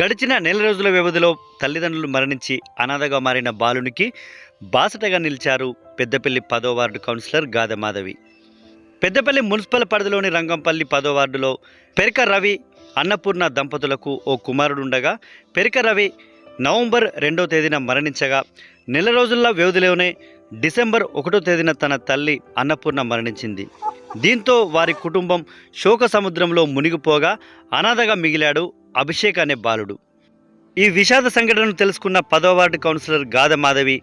గడిచిన నెల రోజుల వ్యవధిలో తల్లిదండ్రులు మరణించి అనాథగా మారిన బాలునికి బాసటగా నిలిచారు పెద్దపల్లి పదో ward councillor Gade Madhavi. Peddapalli municipal పరిధిలోని రంగంపల్లి పదో వార్డులో పెరిక రవి అన్నపూర్ణ దంపతులకు ఓ కుమారుడుండగా పెరిక రవి నవంబర్ రెండో తేదీన మరణించగా నెల రోజుల వ్యవధిలోనే డిసెంబర్ ఒకటో తేదీన తన తల్లి అన్నపూర్ణ మరణించింది. దీంతో వారి కుటుంబం శోక సముద్రంలో మునిగిపోగా అనాథగా మిగిలాడు అభిషేక్ అనే బాలుడు. ఈ విషాద సంఘటనను తెలుసుకున్న పదో వార్డు కౌన్సిలర్ గాధమాధవి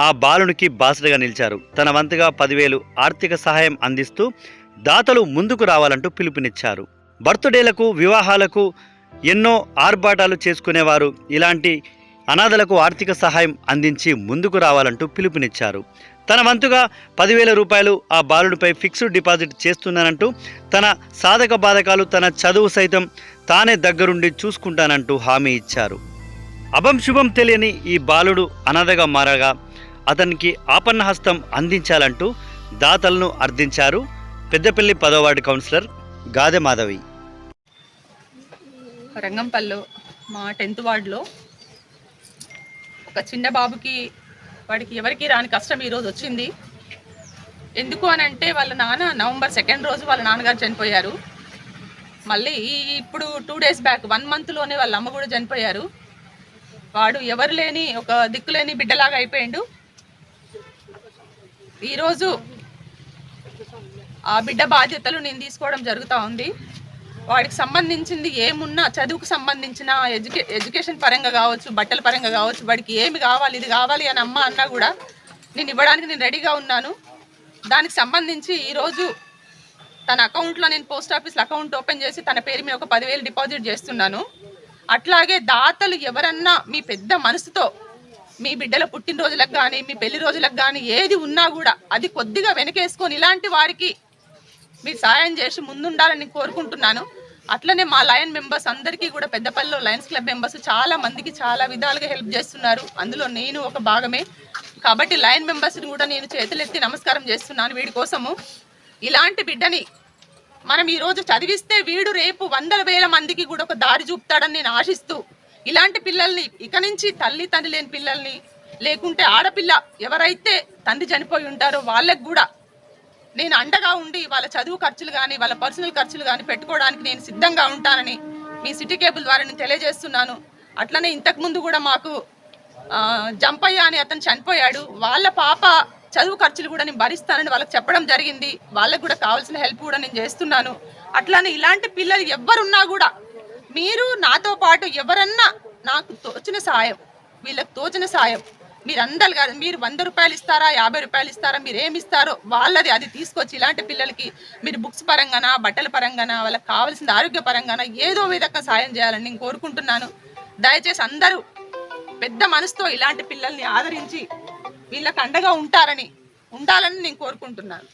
ఆ బాలునికి బాసటగా నిలిచారు. తన వంతుగా పదివేలు ఆర్థిక సహాయం అందిస్తూ దాతలు ముందుకు రావాలంటూ పిలుపునిచ్చారు. బర్త్డేలకు వివాహాలకు ఎన్నో ఆర్భాటాలు చేసుకునేవారు. ఇలాంటి అనాథలకు ఆర్థిక సహాయం అందించి ముందుకు రావాలంటూ పిలుపునిచ్చారు. తన వంతుగా పదివేల రూపాయలు ఆ బాలుడిపై ఫిక్స్డ్ డిపాజిట్ చేస్తున్నానంటూ తన సాధక బాధకాలు తన చదువు సైతం తానే దగ్గరుండి చూసుకుంటానంటూ హామీ ఇచ్చారు. అభం శుభం తెలియని ఈ బాలుడు అనాథగా మారగా అతనికి ఆపన్నహస్తం అందించాలంటూ దాతలను అర్థించారు పెద్దపల్లి పదోవార్డు కౌన్సిలర్ గాదె మాధవి. రంగంపల్లిలో మా టెన్త్ వార్డులో ఒక చిన్న బాబుకి వాడికి ఎవరికి రాని కష్టం ఈరోజు వచ్చింది. ఎందుకు అని అంటే వాళ్ళ నాన్న నవంబర్ సెకండ్ రోజు వాళ్ళ నాన్నగారు చనిపోయారు. మళ్ళీ ఈ- ఇప్పుడు టూ డేస్ బ్యాక్ వన్ మంత్లోనే వాళ్ళ అమ్మ కూడా చనిపోయారు. వాడు ఎవరు లేని ఒక దిక్కులేని బిడ్డలాగా అయిపోయిండు. ఈరోజు ఆ బిడ్డ బాధ్యతలు నేను తీసుకోవడం జరుగుతూ ఉంది. వాడికి సంబంధించింది ఏమున్నా చదువుకు సంబంధించిన ఎడ్యుకే ఎడ్యుకేషన్ పరంగా కావచ్చు బట్టల పరంగా కావచ్చు వాడికి ఏమి కావాలి ఇది కావాలి అని అమ్మ అన్నా కూడా నేను ఇవ్వడానికి నేను రెడీగా ఉన్నాను. దానికి సంబంధించి ఈరోజు తన అకౌంట్లో నేను పోస్ట్ ఆఫీస్లో అకౌంట్ ఓపెన్ చేసి తన పేరు మీద ఒక పదివేలు డిపాజిట్ చేస్తున్నాను. అట్లాగే దాతలు ఎవరన్నా మీ పెద్ద మనసుతో మీ బిడ్డల పుట్టినరోజులకు కానీ మీ పెళ్ళి రోజులకు కానీ ఏది ఉన్నా కూడా అది కొద్దిగా వెనకేసుకొని ఇలాంటి వారికి మీరు సాయం చేసి ముందుండాలని కోరుకుంటున్నాను. అట్లనే మా లయన్ మెంబర్స్ అందరికీ కూడా పెద్దపల్లిలో లయన్స్ క్లబ్ మెంబర్స్ చాలా మందికి చాలా విధాలుగా హెల్ప్ చేస్తున్నారు. అందులో నేను ఒక భాగమే. కాబట్టి లయన్ మెంబర్స్ని కూడా నేను చేతులెత్తి నమస్కారం చేస్తున్నాను వీడి కోసము. ఇలాంటి బిడ్డని మనం ఈరోజు చదివిస్తే వీడు రేపు వందల వేల మందికి కూడా ఒక దారి చూపుతాడని నేను ఆశిస్తూ ఇలాంటి పిల్లల్ని ఇక నుంచి తల్లి తండ్రి లేని పిల్లల్ని లేకుంటే ఆడపిల్ల ఎవరైతే తండ్రి చనిపోయి ఉంటారో వాళ్ళకి కూడా నేను అండగా ఉండి వాళ్ళ చదువు ఖర్చులు కానీ వాళ్ళ పర్సనల్ ఖర్చులు కానీ పెట్టుకోవడానికి నేను సిద్ధంగా ఉంటానని మీ సిటీ కేబుల్ ద్వారా నేను తెలియజేస్తున్నాను. అట్లనే ఇంతకుముందు కూడా మాకు జంపయ్య అని అతను చనిపోయాడు. వాళ్ళ పాప చదువు ఖర్చులు కూడా నేను భరిస్తానని వాళ్ళకి చెప్పడం జరిగింది. వాళ్ళకు కూడా కావాల్సిన హెల్ప్ కూడా నేను చేస్తున్నాను. అట్లానే ఇలాంటి పిల్లలు ఎవరున్నా కూడా మీరు నాతో పాటు ఎవరన్నా నాకు తోచిన సాయం వీళ్ళకి తోచిన సాయం మీరు అందరు కాదు మీరు వంద రూపాయలు ఇస్తారా యాభై రూపాయలు ఇస్తారా మీరు ఏమి ఇస్తారో వాళ్ళది అది తీసుకొచ్చి ఇలాంటి పిల్లలకి మీరు బుక్స్ పరంగానా బట్టల పరంగానా వాళ్ళకి కావాల్సిన ఆరోగ్య పరంగానా ఏదో విధంగా సాయం చేయాలని నేను కోరుకుంటున్నాను. దయచేసి అందరూ పెద్ద మనసుతో ఇలాంటి పిల్లల్ని ఆదరించి వీళ్ళకి అండగా ఉంటారని ఉండాలని నేను కోరుకుంటున్నాను.